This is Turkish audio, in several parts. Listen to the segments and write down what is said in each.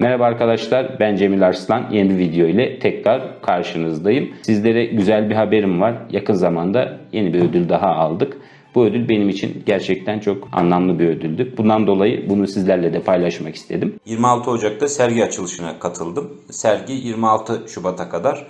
Merhaba arkadaşlar ben Cemil Arslan yeni bir video ile tekrar karşınızdayım. Sizlere güzel bir haberim var. Yakın zamanda yeni bir ödül daha aldık. Bu ödül benim için gerçekten çok anlamlı bir ödüldü. Bundan dolayı bunu sizlerle de paylaşmak istedim. 26 Ocak'ta sergi açılışına katıldım. Sergi 26 Şubat'a kadar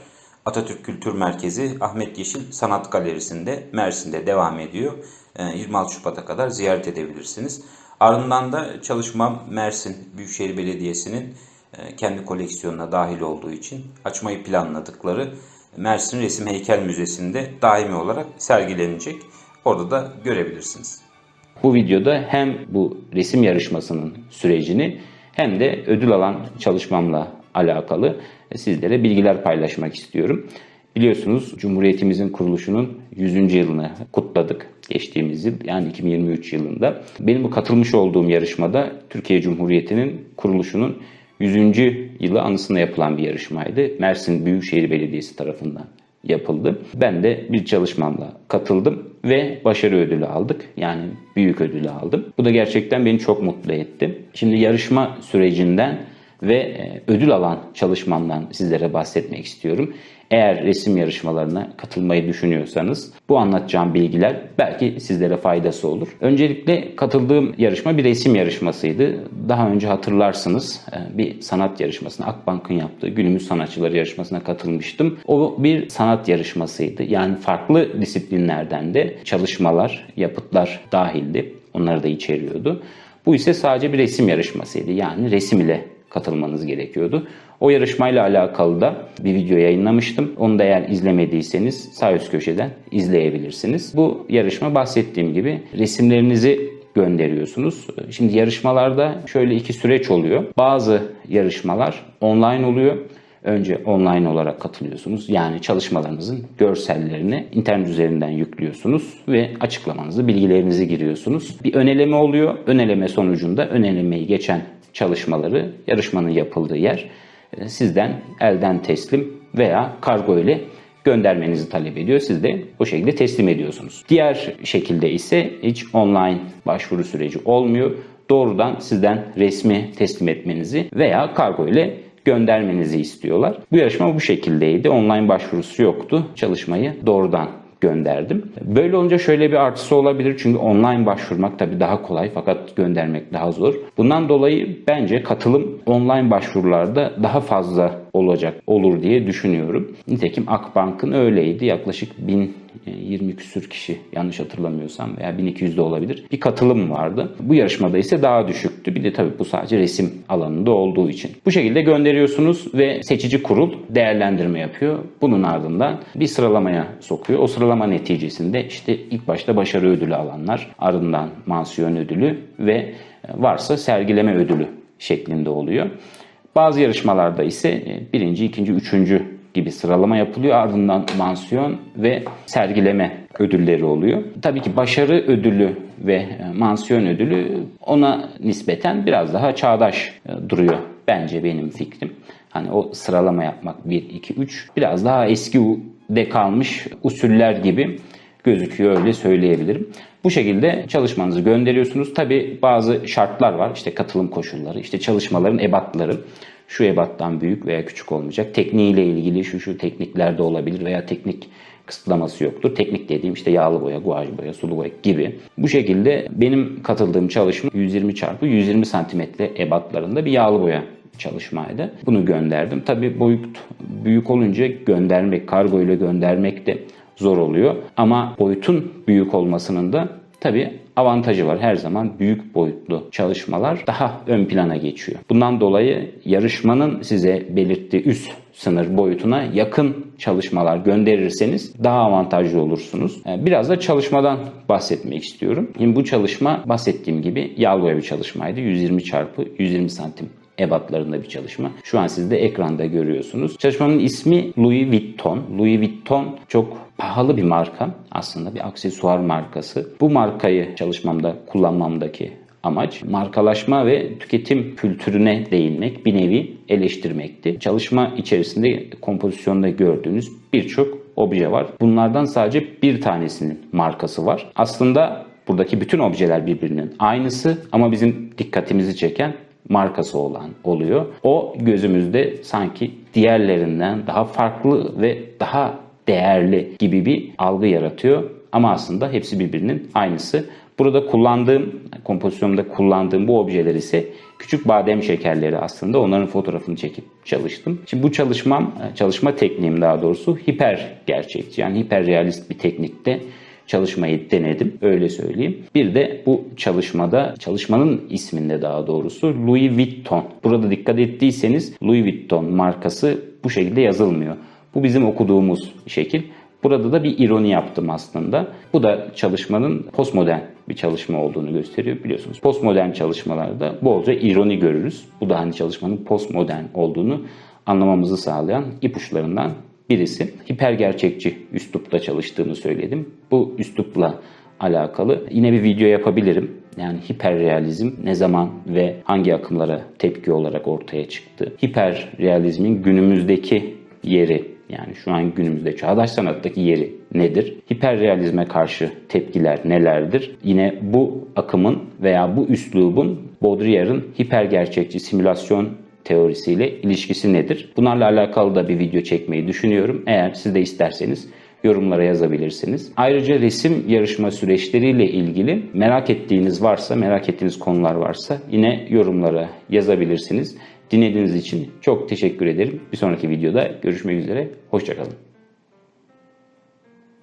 Atatürk Kültür Merkezi Ahmet Yeşil Sanat Galerisi'nde Mersin'de devam ediyor. Ee, 26 Şubat'a kadar ziyaret edebilirsiniz. Ardından da çalışmam Mersin Büyükşehir Belediyesi'nin e, kendi koleksiyonuna dahil olduğu için açmayı planladıkları Mersin Resim Heykel Müzesi'nde daimi olarak sergilenecek. Orada da görebilirsiniz. Bu videoda hem bu resim yarışmasının sürecini hem de ödül alan çalışmamla alakalı sizlere bilgiler paylaşmak istiyorum. Biliyorsunuz Cumhuriyetimizin kuruluşunun 100. yılını kutladık geçtiğimiz yıl yani 2023 yılında. Benim bu katılmış olduğum yarışmada Türkiye Cumhuriyeti'nin kuruluşunun 100. yılı anısına yapılan bir yarışmaydı. Mersin Büyükşehir Belediyesi tarafından yapıldı. Ben de bir çalışmamla katıldım ve başarı ödülü aldık. Yani büyük ödülü aldım. Bu da gerçekten beni çok mutlu etti. Şimdi yarışma sürecinden ve e, ödül alan çalışmamdan sizlere bahsetmek istiyorum. Eğer resim yarışmalarına katılmayı düşünüyorsanız bu anlatacağım bilgiler belki sizlere faydası olur. Öncelikle katıldığım yarışma bir resim yarışmasıydı. Daha önce hatırlarsınız e, bir sanat yarışmasına Akbank'ın yaptığı günümüz sanatçıları yarışmasına katılmıştım. O bir sanat yarışmasıydı. Yani farklı disiplinlerden de çalışmalar, yapıtlar dahildi. Onları da içeriyordu. Bu ise sadece bir resim yarışmasıydı. Yani resim ile katılmanız gerekiyordu. O yarışmayla alakalı da bir video yayınlamıştım. Onu da eğer izlemediyseniz sağ üst köşeden izleyebilirsiniz. Bu yarışma bahsettiğim gibi resimlerinizi gönderiyorsunuz. Şimdi yarışmalarda şöyle iki süreç oluyor. Bazı yarışmalar online oluyor. Önce online olarak katılıyorsunuz. Yani çalışmalarınızın görsellerini internet üzerinden yüklüyorsunuz ve açıklamanızı, bilgilerinizi giriyorsunuz. Bir öneleme oluyor. Öneleme sonucunda önelemeyi geçen çalışmaları yarışmanın yapıldığı yer e, sizden elden teslim veya kargo ile göndermenizi talep ediyor. Siz de o şekilde teslim ediyorsunuz. Diğer şekilde ise hiç online başvuru süreci olmuyor. Doğrudan sizden resmi teslim etmenizi veya kargo ile göndermenizi istiyorlar. Bu yarışma bu şekildeydi. Online başvurusu yoktu. Çalışmayı doğrudan gönderdim. Böyle olunca şöyle bir artısı olabilir çünkü online başvurmak tabii daha kolay fakat göndermek daha zor. Bundan dolayı bence katılım online başvurularda daha fazla olacak olur diye düşünüyorum. Nitekim Akbank'ın öyleydi. Yaklaşık 1020 küsür kişi yanlış hatırlamıyorsam veya 1200 de olabilir. Bir katılım vardı. Bu yarışmada ise daha düşüktü. Bir de tabii bu sadece resim alanında olduğu için. Bu şekilde gönderiyorsunuz ve seçici kurul değerlendirme yapıyor. Bunun ardından bir sıralamaya sokuyor. O sıralama neticesinde işte ilk başta başarı ödülü alanlar, ardından mansiyon ödülü ve varsa sergileme ödülü şeklinde oluyor. Bazı yarışmalarda ise e, birinci, ikinci, üçüncü gibi sıralama yapılıyor. Ardından mansiyon ve sergileme ödülleri oluyor. Tabii ki başarı ödülü ve e, mansiyon ödülü ona nispeten biraz daha çağdaş e, duruyor bence benim fikrim. Hani o sıralama yapmak 1, 2, 3 biraz daha eski de kalmış usuller gibi gözüküyor öyle söyleyebilirim. Bu şekilde çalışmanızı gönderiyorsunuz. Tabi bazı şartlar var. İşte katılım koşulları, işte çalışmaların ebatları. Şu ebattan büyük veya küçük olmayacak. Tekniğiyle ilgili şu şu tekniklerde olabilir veya teknik kısıtlaması yoktur. Teknik dediğim işte yağlı boya, guaj boya, sulu boya gibi. Bu şekilde benim katıldığım çalışma 120 çarpı 120 santimetre ebatlarında bir yağlı boya çalışmaydı. Bunu gönderdim. Tabi boyut büyük olunca göndermek, kargo ile göndermek de zor oluyor. Ama boyutun büyük olmasının da tabii avantajı var. Her zaman büyük boyutlu çalışmalar daha ön plana geçiyor. Bundan dolayı yarışmanın size belirttiği üst sınır boyutuna yakın çalışmalar gönderirseniz daha avantajlı olursunuz. Ee, biraz da çalışmadan bahsetmek istiyorum. Şimdi bu çalışma bahsettiğim gibi boya bir çalışmaydı. 120 çarpı 120 santim ebatlarında bir çalışma. Şu an siz de ekranda görüyorsunuz. Çalışmanın ismi Louis Vuitton. Louis Vuitton çok pahalı bir marka. Aslında bir aksesuar markası. Bu markayı çalışmamda kullanmamdaki amaç markalaşma ve tüketim kültürüne değinmek, bir nevi eleştirmekti. Çalışma içerisinde kompozisyonda gördüğünüz birçok obje var. Bunlardan sadece bir tanesinin markası var. Aslında buradaki bütün objeler birbirinin aynısı ama bizim dikkatimizi çeken markası olan oluyor. O gözümüzde sanki diğerlerinden daha farklı ve daha değerli gibi bir algı yaratıyor. Ama aslında hepsi birbirinin aynısı. Burada kullandığım, kompozisyonumda kullandığım bu objeler ise küçük badem şekerleri aslında. Onların fotoğrafını çekip çalıştım. Şimdi bu çalışmam, çalışma tekniğim daha doğrusu hiper gerçekçi. Yani hiper realist bir teknikte çalışmayı denedim. Öyle söyleyeyim. Bir de bu çalışmada, çalışmanın isminde daha doğrusu Louis Vuitton. Burada dikkat ettiyseniz Louis Vuitton markası bu şekilde yazılmıyor. Bu bizim okuduğumuz şekil. Burada da bir ironi yaptım aslında. Bu da çalışmanın postmodern bir çalışma olduğunu gösteriyor biliyorsunuz. Postmodern çalışmalarda bolca ironi görürüz. Bu da hani çalışmanın postmodern olduğunu anlamamızı sağlayan ipuçlarından birisi. Hiper gerçekçi üslupta çalıştığını söyledim. Bu üslupla alakalı yine bir video yapabilirim. Yani hiperrealizm ne zaman ve hangi akımlara tepki olarak ortaya çıktı? Hiperrealizmin günümüzdeki yeri yani şu an günümüzde çağdaş sanattaki yeri nedir? Hiperrealizme karşı tepkiler nelerdir? Yine bu akımın veya bu üslubun Baudrillard'ın hipergerçekçi simülasyon teorisiyle ilişkisi nedir? Bunlarla alakalı da bir video çekmeyi düşünüyorum. Eğer siz de isterseniz yorumlara yazabilirsiniz. Ayrıca resim yarışma süreçleriyle ilgili merak ettiğiniz varsa, merak ettiğiniz konular varsa yine yorumlara yazabilirsiniz. Dinlediğiniz için çok teşekkür ederim. Bir sonraki videoda görüşmek üzere. Hoşçakalın.